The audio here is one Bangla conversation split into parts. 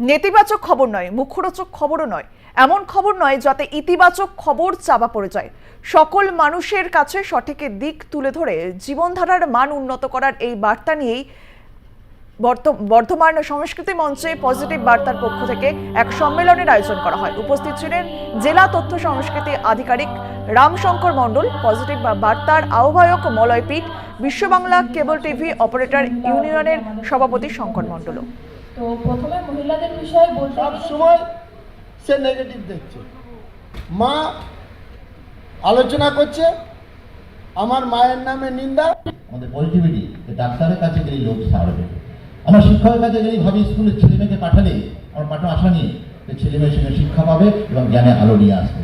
নেতিবাচক খবর নয়, মুখরোচক খবরও নয়। এমন খবর নয় যাতে ইতিবাচক খবর চাপা পড়ে যায়। সকল মানুষের কাছে সঠিক দিক তুলে ধরে জীবনধারার মান উন্নত করার এই বার্তা নিয়েই বর্ধমান সংস্কৃতি মঞ্চে পজিটিভ বার্তার পক্ষ থেকে এক সম্মেলনের আয়োজন করা হয়। উপস্থিত ছিলেন জেলা তথ্য সংস্কৃতি আধিকারিক রামশঙ্কর মণ্ডল, পজিটিভ বার্তার আহ্বায়ক মলয় পিট বিশ্ববাংলা কেবল টিভি অপারেটর ইউনিয়নের সভাপতি শঙ্কর মণ্ডল তো প্রথমে মহিলাদের বিষয়ে বলতে সব সময় সে নেগেটিভ দেখছে। মা আলোচনা করছে আমার মায়ের নামে নিন্দা। আমাদের পজিটিভিটি যে ডাক্তারের কাছে গেলেই লোক সারবে আমার শিক্ষকের কাছে গেলেই ভাবি স্কুলের ছেলে মেয়েকে পাঠালে আমার পাঠা আশা নিয়ে যে ছেলে মেয়ের সঙ্গে শিক্ষা পাবে এবং জ্ঞানে আলো নিয়ে আসবে।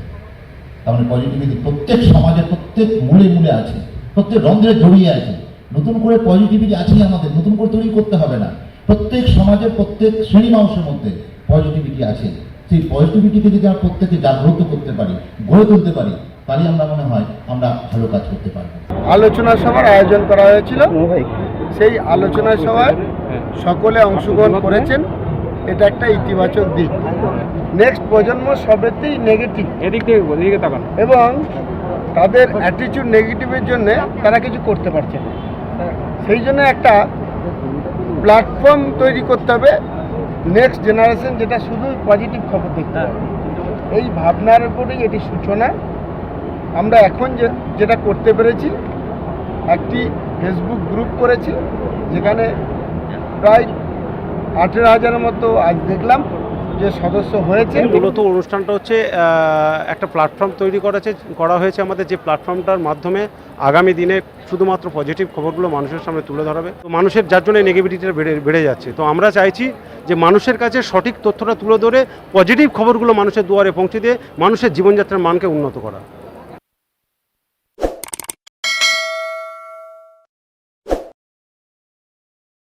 তার মানে পজিটিভিটি প্রত্যেক সমাজের প্রত্যেক মূলে মূলে আছে প্রত্যেক রন্ধ্রে জড়িয়ে আছে। নতুন করে পজিটিভিটি আছেই আমাদের নতুন করে তৈরি করতে হবে না। প্রত্যেক সমাজের প্রত্যেক শ্রেণি মানুষের মধ্যে পজিটিভিটি আছে। সেই পজিটিভিটিকে যদি আমরা প্রত্যেকে জাগ্রত করতে পারি গড়ে তুলতে পারি তাহলে আমরা মনে হয় আমরা ভালো কাজ করতে পারব। আলোচনা সভার আয়োজন করা হয়েছিল। সেই আলোচনা সভায় সকলে অংশগ্রহণ করেছেন। এটা একটা ইতিবাচক দিক। নেক্সট প্রজন্ম সবেতেই নেগেটিভ এদিক থেকে বল, এদিকে তাকান। এবং তাদের অ্যাটিটিউড নেগেটিভের জন্য তারা কিছু করতে পারছে না। সেই জন্য একটা প্ল্যাটফর্ম তৈরি করতে হবে নেক্সট জেনারেশন যেটা শুধু পজিটিভ খবর দেখতে হবে। এই ভাবনার উপরেই এটি সূচনা। আমরা এখন যে, যেটা করতে পেরেছি, একটি ফেসবুক গ্রুপ করেছি, যেখানে প্রায় আঠেরো হাজারের মতো আজ দেখলাম। যে সদস্য হয়েছে। মূলত অনুষ্ঠানটা হচ্ছে একটা প্ল্যাটফর্ম তৈরি করেছে, করা হয়েছে আমাদের যে প্ল্যাটফর্মটার মাধ্যমে আগামী দিনে শুধুমাত্র পজিটিভ খবরগুলো মানুষের সামনে তুলে ধরাবে। তো মানুষের, যার জন্য নেগেটিভিটিটা বেড়ে বেড়ে যাচ্ছে। তো আমরা চাইছি যে মানুষের কাছে সঠিক তথ্যটা তুলে ধরে পজিটিভ খবরগুলো মানুষের দুয়ারে পৌঁছে দিয়ে মানুষের জীবনযাত্রার মানকে উন্নত করা।